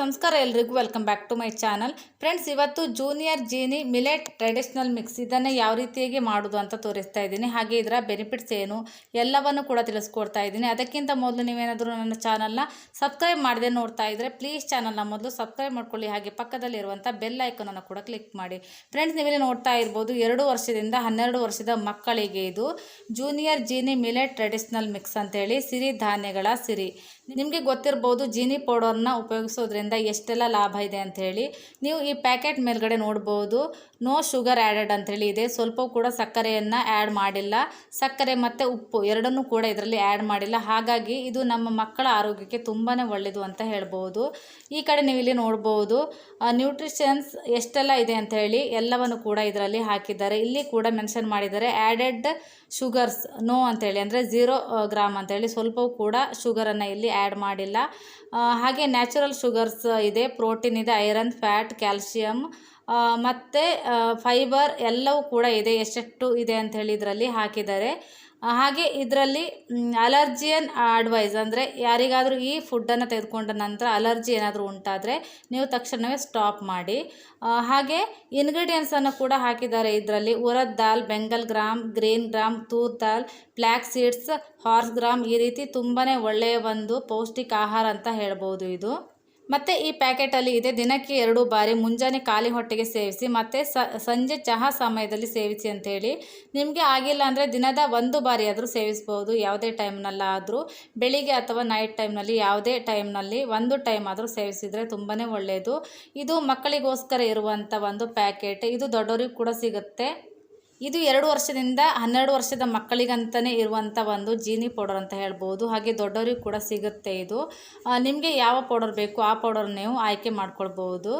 ನಮಸ್ಕಾರ ಎಲ್ರಿಗೂ. Welcome back to my channel friends ಇವತ್ತು junior Jeeni millet traditional mix ಇದನ್ನು ಯಾವ ರೀತಿಯಾಗಿ ಮಾಡೋದು ಅಂತ ತೋರಿಸ್ತಾ ಇದ್ದೀನಿ. ಹಾಗೆ ಇದರ ಬೆನಿಫಿಟ್ಸ್ ಏನು ಎಲ್ಲವನ್ನು ಕೂಡ ತಿಳಿಸ್ಕೊಡ್ತಾ ಇದ್ದೀನಿ. ಅದಕ್ಕಿಂತ ಮೊದಲು ನೀವೇನಾದರೂ ನನ್ನ ಚಾನಲ್ನ ಸಬ್ಸ್ಕ್ರೈಬ್ ಮಾಡದೆ ನೋಡ್ತಾ ಇದ್ದರೆ ಪ್ಲೀಸ್ ಚಾನಲ್ನ ಮೊದಲು ಸಬ್ಸ್ಕ್ರೈಬ್ ಮಾಡ್ಕೊಳ್ಳಿ. ಹಾಗೆ ಪಕ್ಕದಲ್ಲಿರುವಂಥ ಬೆಲ್ ಐಕನನ್ನು ಕೂಡ ಕ್ಲಿಕ್ ಮಾಡಿ. ಫ್ರೆಂಡ್ಸ್ ನೀವಿಲ್ಲಿ ನೋಡ್ತಾ ಇರ್ಬೋದು ಎರಡು ವರ್ಷದಿಂದ ಹನ್ನೆರಡು ವರ್ಷದ ಮಕ್ಕಳಿಗೆ ಇದು junior Jeeni millet traditional mix ಅಂತೇಳಿ. ಸಿರಿ ಧಾನ್ಯಗಳ ಸಿರಿ. ನಿಮಗೆ ಗೊತ್ತಿರ್ಬೋದು ಜೀನಿ ಪೌಡರ್ನ ಉಪಯೋಗಿಸೋದ್ರಿಂದ ಎಷ್ಟೆಲ್ಲ ಲಾಭ ಇದೆ ಅಂತ ಹೇಳಿ ನೀವು ಈ ಪ್ಯಾಕೆಟ್ ಮೇಲ್ಗಡೆ ನೋಡ್ಬೋದು. ನೋ ಶುಗರ್ ಆ್ಯಡೆಡ್ ಅಂಥೇಳಿ ಇದೆ. ಸ್ವಲ್ಪ ಕೂಡ ಸಕ್ಕರೆಯನ್ನು ಆ್ಯಡ್ ಮಾಡಿಲ್ಲ. ಸಕ್ಕರೆ ಮತ್ತು ಉಪ್ಪು ಎರಡನ್ನೂ ಕೂಡ ಇದರಲ್ಲಿ ಆ್ಯಡ್ ಮಾಡಿಲ್ಲ. ಹಾಗಾಗಿ ಇದು ನಮ್ಮ ಮಕ್ಕಳ ಆರೋಗ್ಯಕ್ಕೆ ತುಂಬಾ ಒಳ್ಳೆಯದು ಅಂತ ಹೇಳ್ಬೋದು. ಈ ಕಡೆ ನೀವು ಇಲ್ಲಿ ನೋಡ್ಬೋದು ನ್ಯೂಟ್ರಿಷನ್ಸ್ ಎಷ್ಟೆಲ್ಲ ಇದೆ ಅಂತ ಹೇಳಿ ಎಲ್ಲವನ್ನು ಕೂಡ ಇದರಲ್ಲಿ ಹಾಕಿದ್ದಾರೆ. ಇಲ್ಲಿ ಕೂಡ ಮೆನ್ಷನ್ ಮಾಡಿದ್ದಾರೆ ಆ್ಯಡೆಡ್ ಶುಗರ್ಸ್ ನೋ ಅಂತೇಳಿ ಅಂದರೆ ಝೀರೋ ಗ್ರಾಮ್ ಅಂತೇಳಿ ಸ್ವಲ್ಪವೂ ಕೂಡ ಶುಗರನ್ನು ಇಲ್ಲಿ ಆ್ಯಡ್ ಮಾಡಿಲ್ಲ. ಹಾಗೆ ನ್ಯಾಚುರಲ್ ಶುಗರ್ಸ್ ಇದೆ ಪ್ರೋಟೀನ್ ಇದೆ ಐರನ್ ಫ್ಯಾಟ್ ಕ್ಯಾಲ್ಸಿಯಂ ಮತ್ತು ಫೈಬರ್ ಎಲ್ಲವೂ ಕೂಡ ಇದೆ, ಎಷ್ಟೆಷ್ಟು ಇದೆ ಅಂತ ಹೇಳಿದ್ರಲ್ಲಿ ಹಾಕಿದ್ದಾರೆ. ಹಾಗೆ ಇದರಲ್ಲಿ ಅಲರ್ಜಿಯನ್ ಅಡ್ವೈಸ್ ಅಂದರೆ ಯಾರಿಗಾದರೂ ಈ ಫುಡ್ಡನ್ನು ತೆಗೆದುಕೊಂಡ ನಂತರ ಅಲರ್ಜಿ ಏನಾದರೂ ಉಂಟಾದರೆ ನೀವು ತಕ್ಷಣವೇ ಸ್ಟಾಪ್ ಮಾಡಿ. ಹಾಗೆ ಇನ್ಗ್ರೀಡಿಯೆಂಟ್ಸನ್ನು ಕೂಡ ಹಾಕಿದ್ದಾರೆ ಇದರಲ್ಲಿ. Urad dal, Bengal gram green gram toor dal, black seeds, horse gram ಈ ರೀತಿ ತುಂಬಾ ಒಳ್ಳೆಯ ಒಂದು ಪೌಷ್ಟಿಕ ಆಹಾರ ಅಂತ ಹೇಳ್ಬೋದು ಇದು. ಮತ್ತು ಈ ಪ್ಯಾಕೆಟಲ್ಲಿ ಇದೆ. ದಿನಕ್ಕೆ ಎರಡು ಬಾರಿ ಮುಂಜಾನೆ ಖಾಲಿ ಹೊಟ್ಟೆಗೆ ಸೇವಿಸಿ, ಮತ್ತು ಸಂಜೆ ಚಹಾ ಸಮಯದಲ್ಲಿ ಸೇವಿಸಿ ಅಂಥೇಳಿ ನಿಮಗೆ ಆಗಿಲ್ಲ ಅಂದರೆ ದಿನದ ಒಂದು ಬಾರಿ ಆದರೂ ಸೇವಿಸ್ಬೋದು. ಯಾವುದೇ ಟೈಮ್ನಲ್ಲಾದರೂ ಬೆಳಿಗ್ಗೆ ಅಥವಾ ನೈಟ್ ಟೈಮ್ನಲ್ಲಿ ಯಾವುದೇ ಟೈಮ್ನಲ್ಲಿ ಒಂದು ಟೈಮ್ ಆದರೂ ಸೇವಿಸಿದರೆ ತುಂಬಾ ಒಳ್ಳೆಯದು ಇದು ಮಕ್ಕಳಿಗೋಸ್ಕರ ಇರುವಂಥ ಒಂದು ಪ್ಯಾಕೆಟ್. ಇದು ದೊಡ್ಡವರಿಗೂ ಕೂಡ ಸಿಗುತ್ತೆ. ಇದು ಎರಡು ವರ್ಷದಿಂದ ಹನ್ನೆರಡು ವರ್ಷದ ಮಕ್ಕಳಿಗಂತಲೇ ಇರುವಂಥ ಒಂದು ಜೀನಿ ಪೌಡರ್ ಅಂತ ಹೇಳ್ಬೋದು. ಹಾಗೆ ದೊಡ್ಡವರಿಗೂ ಕೂಡ ಸಿಗುತ್ತೆ ಇದು. ನಿಮಗೆ ಯಾವ ಪೌಡರ್ ಬೇಕು ಆ ಪೌಡರ್ ನೀವು ಆಯ್ಕೆ ಮಾಡ್ಕೊಳ್ಬೋದು.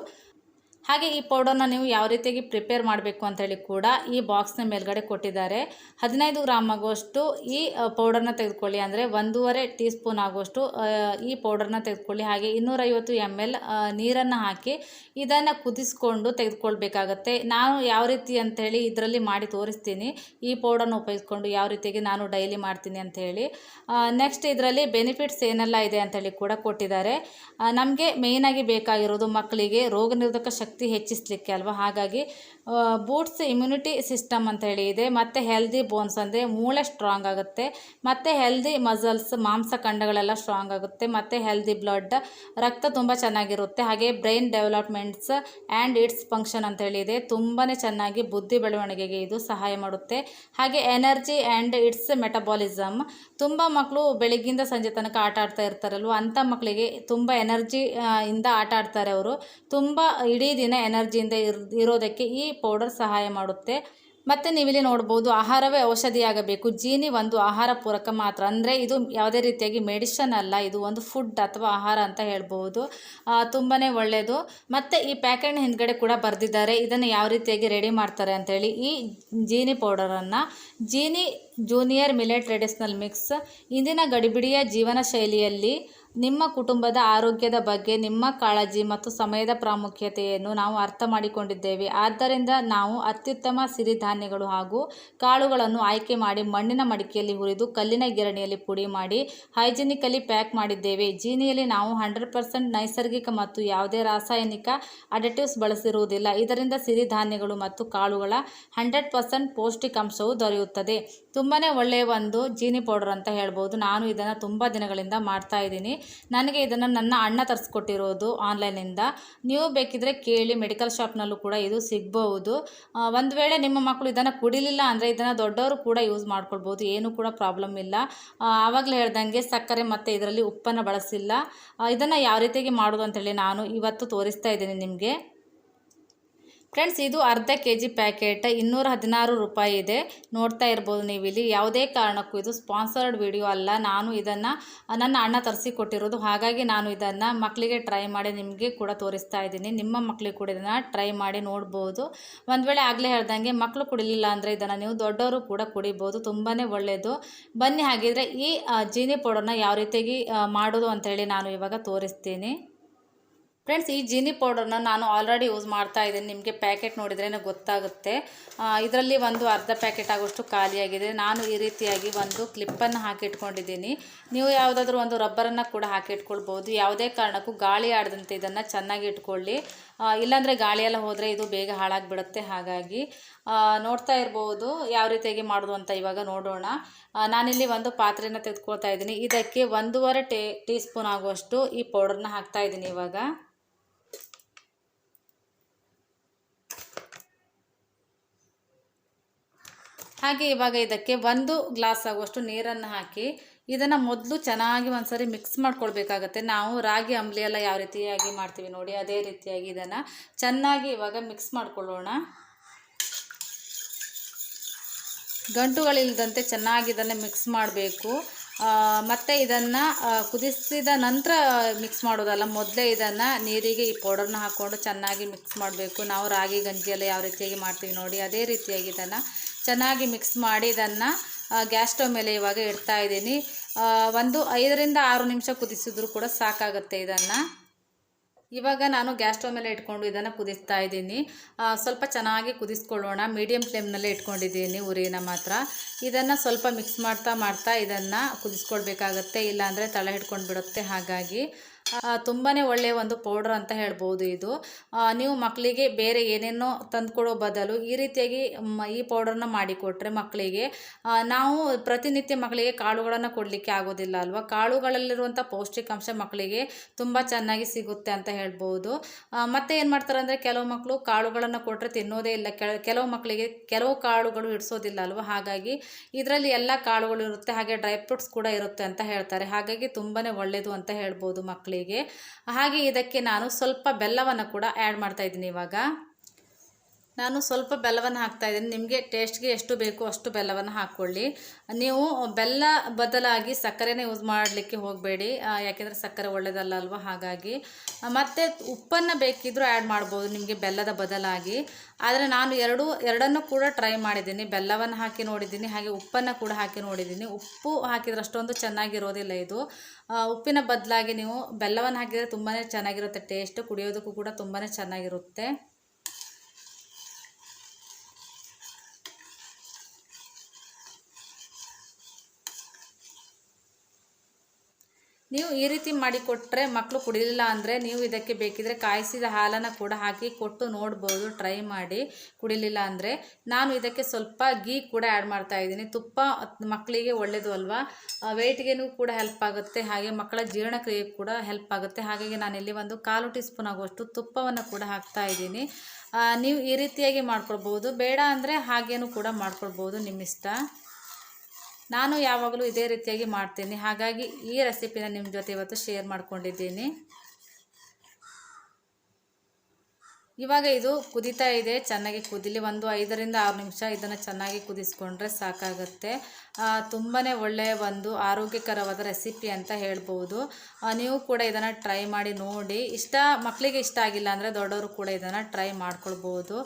ಹಾಗೆ ಈ ಪೌಡರ್ನ ನೀವು ಯಾವ ರೀತಿಯಾಗಿ ಪ್ರಿಪೇರ್ ಮಾಡಬೇಕು ಅಂತೇಳಿ ಕೂಡ ಈ ಬಾಕ್ಸ್ನ ಮೇಲ್ಗಡೆ ಕೊಟ್ಟಿದ್ದಾರೆ. ಹದಿನೈದು ಗ್ರಾಮ್ ಆಗುವಷ್ಟು ಈ ಪೌಡರ್ನ ತೆಗೆದುಕೊಳ್ಳಿ ಅಂದರೆ ಒಂದೂವರೆ ಟೀ ಸ್ಪೂನ್ ಆಗುವಷ್ಟು ಈ ಪೌಡರ್ನ ತೆಗೆದುಕೊಳ್ಳಿ. ಹಾಗೆ ಇನ್ನೂರೈವತ್ತು ಎಂ ಎಲ್ ನೀರನ್ನು ಹಾಕಿ ಇದನ್ನು ಕುದಿಸ್ಕೊಂಡು ತೆಗೆದುಕೊಳ್ಬೇಕಾಗತ್ತೆ. ನಾನು ಯಾವ ರೀತಿ ಅಂಥೇಳಿ ಇದರಲ್ಲಿ ಮಾಡಿ ತೋರಿಸ್ತೀನಿ. ಈ ಪೌಡರ್ನ ಉಪಯೋಗಿಸ್ಕೊಂಡು ಯಾವ ರೀತಿಯಾಗಿ ನಾನು ಡೈಲಿ ಮಾಡ್ತೀನಿ ಅಂಥೇಳಿ ನೆಕ್ಸ್ಟ್ ಇದರಲ್ಲಿ ಬೆನಿಫಿಟ್ಸ್ ಏನೆಲ್ಲ ಇದೆ ಅಂಥೇಳಿ ಕೂಡ ಕೊಟ್ಟಿದ್ದಾರೆ. ನಮಗೆ ಮೇಯ್ನಾಗಿ ಬೇಕಾಗಿರೋದು ಮಕ್ಕಳಿಗೆ ರೋಗ ನಿರೋಧಕ ಶಕ್ತಿ ಹೆಚ್ಚಿಸಲಿಕ್ಕೆ ಅಲ್ವಾ? ಹಾಗಾಗಿ ಬೂಟ್ಸ್ ಇಮ್ಯುನಿಟಿ ಸಿಸ್ಟಮ್ ಅಂತ ಹೇಳಿ ಇದೆ. ಮತ್ತು ಹೆಲ್ದಿ ಬೋನ್ಸ್ ಅಂದರೆ ಮೂಳೆ ಸ್ಟ್ರಾಂಗ್ ಆಗುತ್ತೆ. ಮತ್ತು ಹೆಲ್ದಿ ಮಸಲ್ಸ್ ಮಾಂಸಖಂಡಗಳೆಲ್ಲ ಸ್ಟ್ರಾಂಗ್ ಆಗುತ್ತೆ. ಮತ್ತು ಹೆಲ್ದಿ ಬ್ಲಡ್ ರಕ್ತ ತುಂಬ ಚೆನ್ನಾಗಿರುತ್ತೆ. ಹಾಗೆ brain developments and its function ಅಂತ ಹೇಳಿ ಇದೆ. ತುಂಬಾ ಚೆನ್ನಾಗಿ ಬುದ್ಧಿ ಬೆಳವಣಿಗೆಗೆ ಇದು ಸಹಾಯ ಮಾಡುತ್ತೆ. ಹಾಗೆ ಎನರ್ಜಿ ಆ್ಯಂಡ್ ಇಟ್ಸ್ ಮೆಟಬಾಲಿಸಮ್ ತುಂಬ ಮಕ್ಕಳು ಬೆಳಗ್ಗಿಂದ ಸಂಜೆ ತನಕ ಆಟ ಆಡ್ತಾ ಇರ್ತಾರಲ್ವ? ಅಂಥ ಮಕ್ಕಳಿಗೆ ತುಂಬ ಎನರ್ಜಿ ಇಂದ ಆಟ ಆಡ್ತಾರೆ ಅವರು. ತುಂಬ ಇಡೀ ದಿನ ಎನರ್ಜಿಯಿಂದ ಇರ್, ಇರೋದಕ್ಕೆ ಈ ಪೌಡರ್ ಸಹಾಯ ಮಾಡುತ್ತೆ. ಮತ್ತು ನೀವಿಲ್ಲಿ ನೋಡ್ಬೋದು ಆಹಾರವೇ ಔಷಧಿಯಾಗಬೇಕು. ಜೀನಿ ಒಂದು ಆಹಾರ ಪೂರಕ ಮಾತ್ರ. ಅಂದರೆ ಇದು ಯಾವುದೇ ರೀತಿಯಾಗಿ ಮೆಡಿಷನ್ ಅಲ್ಲ. ಇದು ಒಂದು ಫುಡ್ ಅಥವಾ ಆಹಾರ ಅಂತ ಹೇಳ್ಬೋದು. ತುಂಬಾ ಒಳ್ಳೆಯದು ಮತ್ತು ಈ ಪ್ಯಾಕೆಟ್ ಹಿಂದ್ಗಡೆ ಕೂಡ ಬರೆದಿದ್ದಾರೆ. ಇದನ್ನು ಯಾವ ರೀತಿಯಾಗಿ ರೆಡಿ ಮಾಡ್ತಾರೆ ಅಂತೇಳಿ ಈ Jeeni ಪೌಡರನ್ನು Jeeni junior millet traditional mix ಇಂದಿನ ಗಡಿಬಿಡಿಯ ಜೀವನ ಶೈಲಿಯಲ್ಲಿ ನಿಮ್ಮ ಕುಟುಂಬದ ಆರೋಗ್ಯದ ಬಗ್ಗೆ, ನಿಮ್ಮ ಕಾಳಜಿ ಮತ್ತು ಸಮಯದ ಪ್ರಾಮುಖ್ಯತೆಯನ್ನು ನಾವು ಅರ್ಥ ಮಾಡಿಕೊಂಡಿದ್ದೇವೆ. ಆದ್ದರಿಂದ ನಾವು ಅತ್ಯುತ್ತಮ ಸಿರಿಧಾನ್ಯಗಳು ಹಾಗೂ ಕಾಳುಗಳನ್ನು ಆಯ್ಕೆ ಮಾಡಿ ಮಣ್ಣಿನ ಮಡಿಕೆಯಲ್ಲಿ ಹುರಿದು ಕಲ್ಲಿನ ಗಿರಣಿಯಲ್ಲಿ ಪುಡಿ ಮಾಡಿ ಹೈಜಿನಿಕಲಿ ಪ್ಯಾಕ್ ಮಾಡಿದ್ದೇವೆ. ಜೀನಿಯಲ್ಲಿ ನಾವು ಹಂಡ್ರೆಡ್ ಪರ್ಸೆಂಟ್ ನೈಸರ್ಗಿಕ ಮತ್ತು ಯಾವುದೇ ರಾಸಾಯನಿಕ ಅಡಿಟಿವ್ಸ್ ಬಳಸಿರುವುದಿಲ್ಲ. ಇದರಿಂದ ಸಿರಿಧಾನ್ಯಗಳು ಮತ್ತು ಕಾಳುಗಳ ಹಂಡ್ರೆಡ್ ಪರ್ಸೆಂಟ್ ಪೌಷ್ಟಿಕಾಂಶವು ದೊರೆಯುತ್ತದೆ. ತುಂಬಾ ಒಳ್ಳೆಯ ಒಂದು ಜೀನಿ ಪೌಡರ್ ಅಂತ ಹೇಳ್ಬೋದು. ನಾನು ಇದನ್ನು ತುಂಬ ದಿನಗಳಿಂದ ಮಾಡ್ತಾ ಇದ್ದೀನಿ. ನನಗೆ ಇದನ್ನು ನನ್ನ ಅಣ್ಣ ತರಿಸ್ಕೊಟ್ಟಿರೋದು ಆನ್ಲೈನಿಂದ ನೀವು ಬೇಕಿದ್ರೆ ಕೇಳಿ ಮೆಡಿಕಲ್ ಶಾಪ್ನಲ್ಲೂ ಕೂಡ ಇದು ಸಿಗ್ಬಹುದು. ಒಂದು ವೇಳೆ ನಿಮ್ಮ ಮಕ್ಕಳು ಇದನ್ನು ಕುಡಿಲಿಲ್ಲ ಅಂದರೆ ಇದನ್ನು ದೊಡ್ಡವರು ಕೂಡ ಯೂಸ್ ಮಾಡ್ಕೊಳ್ಬೋದು ಏನೂ ಕೂಡ ಪ್ರಾಬ್ಲಮ್ ಇಲ್ಲ. ಆವಾಗಲೇ ಹೇಳ್ದಂಗೆ ಸಕ್ಕರೆ ಮತ್ತು ಇದರಲ್ಲಿ ಉಪ್ಪನ್ನು ಬಳಸಿಲ್ಲ. ಇದನ್ನು ಯಾವ ರೀತಿಯಾಗಿ ಮಾಡೋದು ಅಂತೇಳಿ ನಾನು ಇವತ್ತು ತೋರಿಸ್ತಾ ಇದ್ದೀನಿ ನಿಮಗೆ. ಫ್ರೆಂಡ್ಸ್, ಇದು ಅರ್ಧ ಕೆ ಜಿ ಪ್ಯಾಕೆಟ್, ಇನ್ನೂರ ಹದಿನಾರು ರೂಪಾಯಿ ಇದೆ. ನೋಡ್ತಾ ಇರ್ಬೋದು ನೀವು ಇಲ್ಲಿ ಯಾವುದೇ ಕಾರಣಕ್ಕೂ ಇದು ಸ್ಪಾನ್ಸರ್ಡ್ ವಿಡಿಯೋ ಅಲ್ಲ. ನಾನು ಇದನ್ನು, ನನ್ನ ಅಣ್ಣ ತರಿಸಿ ಕೊಟ್ಟಿರೋದು ಹಾಗಾಗಿ ನಾನು ಇದನ್ನು ಮಕ್ಕಳಿಗೆ ಟ್ರೈ ಮಾಡಿ ನಿಮಗೆ ಕೂಡ ತೋರಿಸ್ತಾ ಇದ್ದೀನಿ. ನಿಮ್ಮ ಮಕ್ಕಳಿಗೆ ಕೂಡ ಇದನ್ನು ಟ್ರೈ ಮಾಡಿ ನೋಡ್ಬೋದು. ಒಂದು ವೇಳೆ ಆಗಲೇ ಹೇಳ್ದಂಗೆ ಮಕ್ಕಳು ಕುಡಿಲಿಲ್ಲ ಅಂದರೆ ಇದನ್ನು ನೀವು ದೊಡ್ಡವರು ಕೂಡ ಕುಡಿಬೋದು. ತುಂಬಾ ಒಳ್ಳೆಯದು ಬನ್ನಿ ಹಾಗಿದ್ರೆ ಈ ಜೀನಿ ಪೌಡರ್ನ ಯಾವ ರೀತಿಯಾಗಿ ಮಾಡೋದು ಅಂತೇಳಿ ನಾನು ಇವಾಗ ತೋರಿಸ್ತೀನಿ. ಫ್ರೆಂಡ್ಸ್ ಈ ಜೀನಿ ಪೌಡರ್ನ ನಾನು ಆಲ್ರೆಡಿ ಯೂಸ್ ಮಾಡ್ತಾ ಇದ್ದೀನಿ. ನಿಮಗೆ ಪ್ಯಾಕೆಟ್ ನೋಡಿದ್ರೇ ಗೊತ್ತಾಗುತ್ತೆ. ಇದರಲ್ಲಿ ಒಂದು ಅರ್ಧ ಪ್ಯಾಕೆಟ್ ಆಗೋಷ್ಟು ಖಾಲಿಯಾಗಿದೆ. ನಾನು ಈ ರೀತಿಯಾಗಿ ಒಂದು ಕ್ಲಿಪ್ಪನ್ನು ಹಾಕಿಟ್ಕೊಂಡಿದ್ದೀನಿ. ನೀವು ಯಾವುದಾದ್ರೂ ಒಂದು ರಬ್ಬರನ್ನು ಕೂಡ ಹಾಕಿಟ್ಕೊಳ್ಬೋದು. ಯಾವುದೇ ಕಾರಣಕ್ಕೂ ಗಾಳಿ ಆಡದಂತೆ ಇದನ್ನು ಚೆನ್ನಾಗಿ ಇಟ್ಕೊಳ್ಳಿ. ಇಲ್ಲಾಂದರೆ ಗಾಳಿಯೆಲ್ಲ ಹೋದರೆ ಇದು ಬೇಗ ಹಾಳಾಗಿಬಿಡುತ್ತೆ. ಹಾಗಾಗಿ ನೋಡ್ತಾ ಇರ್ಬೋದು ಯಾವ ರೀತಿಯಾಗಿ ಮಾಡೋದು ಅಂತ ಇವಾಗ ನೋಡೋಣ. ನಾನಿಲ್ಲಿ ಒಂದು ಪಾತ್ರೆನ ತೆಗೆದುಕೊಳ್ತಾ ಇದ್ದೀನಿ. ಇದಕ್ಕೆ ಒಂದೂವರೆ ಟೇ ಟೀ ಸ್ಪೂನ್ ಆಗುವಷ್ಟು ಈ ಪೌಡರ್ನ ಹಾಕ್ತಾ ಇದ್ದೀನಿ ಇವಾಗ. ಹಾಗೆ ಇವಾಗ ಇದಕ್ಕೆ ಒಂದು ಗ್ಲಾಸ್ ಆಗುವಷ್ಟು ನೀರನ್ನು ಹಾಕಿ ಇದನ್ನು ಮೊದಲು ಚೆನ್ನಾಗಿ ಒಂದ್ಸರಿ ಮಿಕ್ಸ್ ಮಾಡ್ಕೊಳ್ಬೇಕಾಗತ್ತೆ ನಾವು ರಾಗಿ ಅಂಬ್ಲಿ ಎಲ್ಲ ಯಾವ ರೀತಿಯಾಗಿ ಮಾಡ್ತೀವಿ ನೋಡಿ, ಅದೇ ರೀತಿಯಾಗಿ ಇದನ್ನು ಚೆನ್ನಾಗಿ ಇವಾಗ ಮಿಕ್ಸ್ ಮಾಡ್ಕೊಳ್ಳೋಣ. ಗಂಟುಗಳಿಲ್ಲದಂತೆ ಚೆನ್ನಾಗಿ ಇದನ್ನು ಮಿಕ್ಸ್ ಮಾಡಬೇಕು. ಮತ್ತು ಇದನ್ನು ಕುದಿಸಿದ ನಂತರ ಮಿಕ್ಸ್ ಮಾಡೋದಲ್ಲ, ಮೊದಲೇ ಇದನ್ನು ನೀರಿಗೆ ಈ ಪೌಡರ್ನ ಹಾಕ್ಕೊಂಡು ಚೆನ್ನಾಗಿ ಮಿಕ್ಸ್ ಮಾಡಬೇಕು. ನಾವು ರಾಗಿ ಗಂಜಿ ಎಲ್ಲ ಯಾವ ರೀತಿಯಾಗಿ ಮಾಡ್ತೀವಿ ನೋಡಿ, ಅದೇ ರೀತಿಯಾಗಿ ಇದನ್ನು ಚೆನ್ನಾಗಿ ಮಿಕ್ಸ್ ಮಾಡಿ ಇದನ್ನು ಗ್ಯಾಸ್ ಸ್ಟವ್ ಮೇಲೆ ಇವಾಗ ಇಡ್ತಾ ಇದ್ದೀನಿ. ಒಂದು ಐದರಿಂದ ಆರು ನಿಮಿಷ ಕುದಿಸಿದ್ರು ಕೂಡ ಸಾಕಾಗುತ್ತೆ ಇದನ್ನು. ಇವಾಗ ನಾನು ಗ್ಯಾಸ್ ಸ್ಟವ್ ಮೇಲೆ ಇಟ್ಕೊಂಡು ಇದನ್ನು ಕುದಿಸ್ತಾ ಇದ್ದೀನಿ. ಸ್ವಲ್ಪ ಚೆನ್ನಾಗಿ ಕುದಿಸ್ಕೊಳ್ಳೋಣ. ಮೀಡಿಯಮ್ ಫ್ಲೇಮ್ನಲ್ಲೇ ಇಟ್ಕೊಂಡಿದ್ದೀನಿ ಉರಿನ ಮಾತ್ರ. ಇದನ್ನು ಸ್ವಲ್ಪ ಮಿಕ್ಸ್ ಮಾಡ್ತಾ ಮಾಡ್ತಾ ಇದನ್ನು ಕುದಿಸ್ಕೊಳ್ಬೇಕಾಗತ್ತೆ, ಇಲ್ಲಾಂದರೆ ತಳ ಹಿಡ್ಕೊಂಡು ಬಿಡುತ್ತೆ ಹಾಗಾಗಿ. ತುಂಬಾ ಒಳ್ಳೆಯ ಒಂದು ಪೌಡ್ರ್ ಅಂತ ಹೇಳ್ಬೋದು ಇದು. ನೀವು ಮಕ್ಕಳಿಗೆ ಬೇರೆ ಏನೇನೋ ತಂದುಕೊಡೋ ಬದಲು ಈ ರೀತಿಯಾಗಿ ಈ ಪೌಡರ್ನ ಮಾಡಿಕೊಟ್ರೆ ಮಕ್ಕಳಿಗೆ ನಾವು ಪ್ರತಿನಿತ್ಯ ಮಕ್ಕಳಿಗೆ ಕಾಳುಗಳನ್ನು ಕೊಡಲಿಕ್ಕೆ ಆಗೋದಿಲ್ಲ ಅಲ್ವಾ? ಕಾಳುಗಳಲ್ಲಿರುವಂಥ ಪೌಷ್ಟಿಕಾಂಶ ಮಕ್ಕಳಿಗೆ ತುಂಬ ಚೆನ್ನಾಗಿ ಸಿಗುತ್ತೆ ಅಂತ ಹೇಳ್ಬೋದು. ಮತ್ತು ಏನು ಮಾಡ್ತಾರೆ ಅಂದರೆ ಕೆಲವು ಮಕ್ಕಳು ಕಾಳುಗಳನ್ನು ಕೊಟ್ಟರೆ ತಿನ್ನೋದೇ ಇಲ್ಲ. ಕೆಲವು ಮಕ್ಕಳಿಗೆ ಕೆಲವು ಕಾಳುಗಳು ಹಿಡಿಸೋದಿಲ್ಲ ಅಲ್ವಾ? ಹಾಗಾಗಿ ಇದರಲ್ಲಿ ಎಲ್ಲ ಕಾಳುಗಳು ಇರುತ್ತೆ, ಹಾಗೆ ಡ್ರೈ ಫ್ರೂಟ್ಸ್ ಕೂಡ ಇರುತ್ತೆ ಅಂತ ಹೇಳ್ತಾರೆ. ಹಾಗಾಗಿ ತುಂಬಾ ಒಳ್ಳೆಯದು ಅಂತ ಹೇಳ್ಬೋದು ಮಕ್ಕಳಿಗೆ ಹಾಗೆ? ಇದಕ್ಕೆ ನಾನು ಸ್ವಲ್ಪ ಬೆಲ್ಲವನ್ನು ಕೂಡ ಆ್ಯಡ್ ಮಾಡ್ತಾ ಇದ್ದೀನಿ ಇವಾಗ. ನಾನು ಸ್ವಲ್ಪ ಬೆಲ್ಲವನ್ನು ಹಾಕ್ತಾ ಇದ್ದೀನಿ. ನಿಮಗೆ ಟೇಸ್ಟ್ಗೆ ಎಷ್ಟು ಬೇಕು ಅಷ್ಟು ಬೆಲ್ಲವನ್ನು ಹಾಕ್ಕೊಳ್ಳಿ. ನೀವು ಬೆಲ್ಲ ಬದಲಾಗಿ ಸಕ್ಕರೆನೇ ಯೂಸ್ ಮಾಡಲಿಕ್ಕೆ ಹೋಗಬೇಡಿ. ಯಾಕೆಂದರೆ ಸಕ್ಕರೆ ಒಳ್ಳೆಯದಲ್ಲ ಅಲ್ವಾ? ಹಾಗಾಗಿ. ಮತ್ತು ಉಪ್ಪನ್ನು ಬೇಕಿದ್ದರೂ ಆ್ಯಡ್ ಮಾಡ್ಬೋದು ನಿಮಗೆ ಬೆಲ್ಲದ ಬದಲಾಗಿ. ಆದರೆ ನಾನು ಎರಡು, ಎರಡನ್ನೂ ಕೂಡ ಟ್ರೈ ಮಾಡಿದ್ದೀನಿ. ಬೆಲ್ಲವನ್ನು ಹಾಕಿ ನೋಡಿದ್ದೀನಿ, ಹಾಗೆ ಉಪ್ಪನ್ನು ಕೂಡ ಹಾಕಿ ನೋಡಿದ್ದೀನಿ. ಉಪ್ಪು ಹಾಕಿದ್ರೆ ಅಷ್ಟೊಂದು ಚೆನ್ನಾಗಿರೋದಿಲ್ಲ ಇದು. ಉಪ್ಪಿನ ಬದಲಾಗಿ ನೀವು ಬೆಲ್ಲವನ್ನು ಹಾಕಿದರೆ ತುಂಬಾ ಚೆನ್ನಾಗಿರುತ್ತೆ. ಟೇಸ್ಟ್ ಕುಡಿಯೋದಕ್ಕೂ ಕೂಡ ತುಂಬಾ ಚೆನ್ನಾಗಿರುತ್ತೆ. ನೀವು ಈ ರೀತಿ ಮಾಡಿಕೊಟ್ರೆ ಮಕ್ಕಳು ಕುಡಿಲಿಲ್ಲ ಅಂದರೆ ನೀವು ಇದಕ್ಕೆ ಬೇಕಿದ್ರೆ ಕಾಯಿಸಿದ ಹಾಲನ್ನು ಕೂಡ ಹಾಕಿ ಕೊಟ್ಟು ನೋಡ್ಬೋದು ಟ್ರೈ ಮಾಡಿ ಕುಡಿಲಿಲ್ಲ ಅಂದರೆ. ನಾನು ಇದಕ್ಕೆ ಸ್ವಲ್ಪ ಗೀ ಕೂಡ ಆ್ಯಡ್ ಮಾಡ್ತಾ ಇದ್ದೀನಿ. ತುಪ್ಪ ಮಕ್ಕಳಿಗೆ ಒಳ್ಳೆಯದು ಅಲ್ವಾ? ವೆಯ್ಟ್ಗೆನೂ ಕೂಡ ಹೆಲ್ಪ್ ಆಗುತ್ತೆ. ಹಾಗೆ ಮಕ್ಕಳ ಜೀರ್ಣಕ್ರಿಯೆ ಕೂಡ ಹೆಲ್ಪ್ ಆಗುತ್ತೆ. ಹಾಗಾಗಿ ನಾನಿಲ್ಲಿ ಒಂದು ಕಾಲು ಟೀ ಸ್ಪೂನ್ ಆಗುವಷ್ಟು ತುಪ್ಪವನ್ನು ಕೂಡ ಹಾಕ್ತಾ ಇದ್ದೀನಿ. ನೀವು ಈ ರೀತಿಯಾಗಿ ಮಾಡ್ಕೊಳ್ಬೋದು. ಬೇಡ ಅಂದರೆ ಹಾಗೇನು ಕೂಡ ಮಾಡ್ಕೊಳ್ಬೋದು ನಿಮ್ಮಿಷ್ಟ. ನಾನು ಯಾವಾಗಲೂ ಇದೇ ರೀತಿಯಾಗಿ ಮಾಡ್ತೀನಿ. ಹಾಗಾಗಿ ಈ ರೆಸಿಪಿನ ನಿಮ್ಮ ಜೊತೆ ಇವತ್ತು ಶೇರ್ ಮಾಡ್ಕೊಂಡಿದ್ದೀನಿ. ಇವಾಗ ಇದು ಕುದಿತಾ ಇದೆ, ಚೆನ್ನಾಗಿ ಕುದಿಲಿ. ಒಂದು ಐದರಿಂದ ಆರು ನಿಮಿಷ ಇದನ್ನು ಚೆನ್ನಾಗಿ ಕುದಿಸ್ಕೊಂಡ್ರೆ ಸಾಕಾಗುತ್ತೆ. ತುಂಬಾ ಒಳ್ಳೆಯ ಒಂದು ಆರೋಗ್ಯಕರವಾದ ರೆಸಿಪಿ ಅಂತ ಹೇಳ್ಬೋದು. ನೀವು ಕೂಡ ಇದನ್ನು ಟ್ರೈ ಮಾಡಿ ನೋಡಿ. ಇಷ್ಟ ಮಕ್ಕಳಿಗೆ ಇಷ್ಟ ಆಗಿಲ್ಲ ಅಂದರೆ ದೊಡ್ಡವರು ಕೂಡ ಇದನ್ನು ಟ್ರೈ ಮಾಡ್ಕೊಳ್ಬೋದು.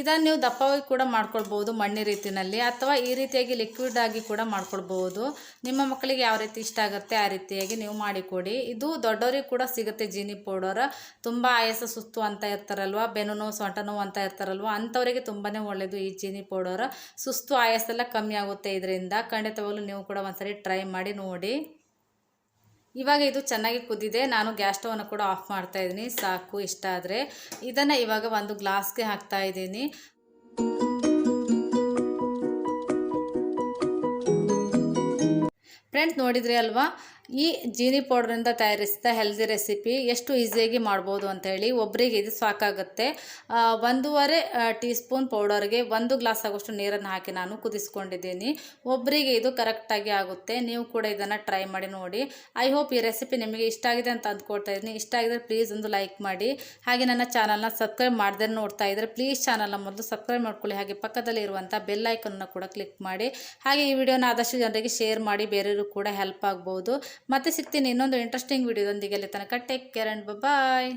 ಇದನ್ನು ನೀವು ದಪ್ಪವಾಗಿ ಕೂಡ ಮಾಡ್ಕೊಳ್ಬೋದು ಮಣ್ಣಿ ರೀತಿಯಲ್ಲಿ, ಅಥವಾ ಈ ರೀತಿಯಾಗಿ ಲಿಕ್ವಿಡ್ ಆಗಿ ಕೂಡ ಮಾಡ್ಕೊಳ್ಬೋದು. ನಿಮ್ಮ ಮಕ್ಕಳಿಗೆ ಯಾವ ರೀತಿ ಇಷ್ಟ ಆಗುತ್ತೆ ಆ ರೀತಿಯಾಗಿ ನೀವು ಮಾಡಿಕೊಡಿ. ಇದು ದೊಡ್ಡವರಿಗೆ ಕೂಡ ಸಿಗುತ್ತೆ, ಜೀನಿ ಪೌಡರ್. ತುಂಬ ಆಯಾಸ ಸುಸ್ತು ಅಂತ ಇರ್ತಾರಲ್ವ ಬೆನ್ನು ನೋವು ಸೊಂಟ ನೋವು ಅಂತ ಇರ್ತಾರಲ್ವ, ಅಂಥವರಿಗೆ ತುಂಬಾ ಒಳ್ಳೆಯದು ಈ ಚೀನಿ ಪೌಡರ್. ಸುಸ್ತು ಆಯಾಸ ಎಲ್ಲ ಕಮ್ಮಿ ಆಗುತ್ತೆ ಇದರಿಂದ. ಖಂಡಿತವಾಗ್ಲೂ ನೀವು ಕೂಡ ಒಂದ್ಸರಿ ಟ್ರೈ ಮಾಡಿ ನೋಡಿ. ಇವಾಗ ಇದು ಚೆನ್ನಾಗಿ ಕುದ್ದಿದೆ ನಾನು ಗ್ಯಾಸ್ ಸ್ಟವನ್ನು ಕೂಡ ಆಫ್ ಮಾಡ್ತಾ ಇದ್ದೀನಿ. ಸಾಕು, ಇಷ್ಟ ಆದರೆ. ಇದನ್ನು ಇವಾಗ ಒಂದು ಗ್ಲಾಸ್ಗೆ ಹಾಕ್ತಾ ಇದ್ದೀನಿ. ಫ್ರೆಂಡ್ಸ್, ನೋಡಿದ್ರಿ ಅಲ್ವಾ? ಈ ಜೀನಿ ಪೌಡ್ರಿಂದ ತಯಾರಿಸಿದ ಹೆಲ್ದಿ ರೆಸಿಪಿ ಎಷ್ಟು ಈಸಿಯಾಗಿ ಮಾಡ್ಬೋದು ಅಂತೇಳಿ ಒಬ್ಬರಿಗೆ ಇದು ಸಾಕಾಗುತ್ತೆ. ಒಂದೂವರೆ ಟೀ ಸ್ಪೂನ್ ಪೌಡರ್ಗೆ ಒಂದು ಗ್ಲಾಸ್ ಆಗೋಷ್ಟು ನೀರನ್ನು ಹಾಕಿ ನಾನು ಕುದಿಸ್ಕೊಂಡಿದ್ದೀನಿ. ಒಬ್ಬರಿಗೆ ಇದು ಕರೆಕ್ಟಾಗಿ ಆಗುತ್ತೆ. ನೀವು ಕೂಡ ಇದನ್ನು ಟ್ರೈ ಮಾಡಿ ನೋಡಿ. ಐ ಹೋಪ್ ಈ ರೆಸಿಪಿ ನಿಮಗೆ ಇಷ್ಟ ಆಗಿದೆ ಅಂತ ಅಂದ್ಕೊಳ್ತಾ ಇದ್ದೀನಿ. ಇಷ್ಟ ಆಗಿದ್ರೆ ಪ್ಲೀಸ್ ಒಂದು ಲೈಕ್ ಮಾಡಿ. ಹಾಗೆ ನನ್ನ ಚಾನಲ್ನ ಸಬ್ಸ್ಕ್ರೈಬ್ ಮಾಡದೇ ನೋಡ್ತಾ ಇದ್ದರೆ ಪ್ಲೀಸ್ ಚಾನಲ್ನ ಮೊದಲು ಸಬ್ಸ್ಕ್ರೈಬ್ ಮಾಡ್ಕೊಳ್ಳಿ. ಹಾಗೆ ಪಕ್ಕದಲ್ಲಿ ಇರುವಂಥ ಬೆಲ್ ಕೂಡ ಕ್ಲಿಕ್ ಮಾಡಿ. ಹಾಗೆ ಈ ವಿಡಿಯೋನ ಆದಷ್ಟು ಜನರಿಗೆ ಶೇರ್ ಮಾಡಿ. ಬೇರೆಯವರು ಕೂಡ ಹೆಲ್ಪ್ ಆಗ್ಬೋದು. ಮತ್ತೆ ಸಿಗ್ತೀನಿ ಇನ್ನೊಂದು ಇಂಟ್ರೆಸ್ಟಿಂಗ್ ವಿಡಿಯೋದೊಂದಿಗೆ ಅಲ್ಲಿ ತನಕ. Take care and bye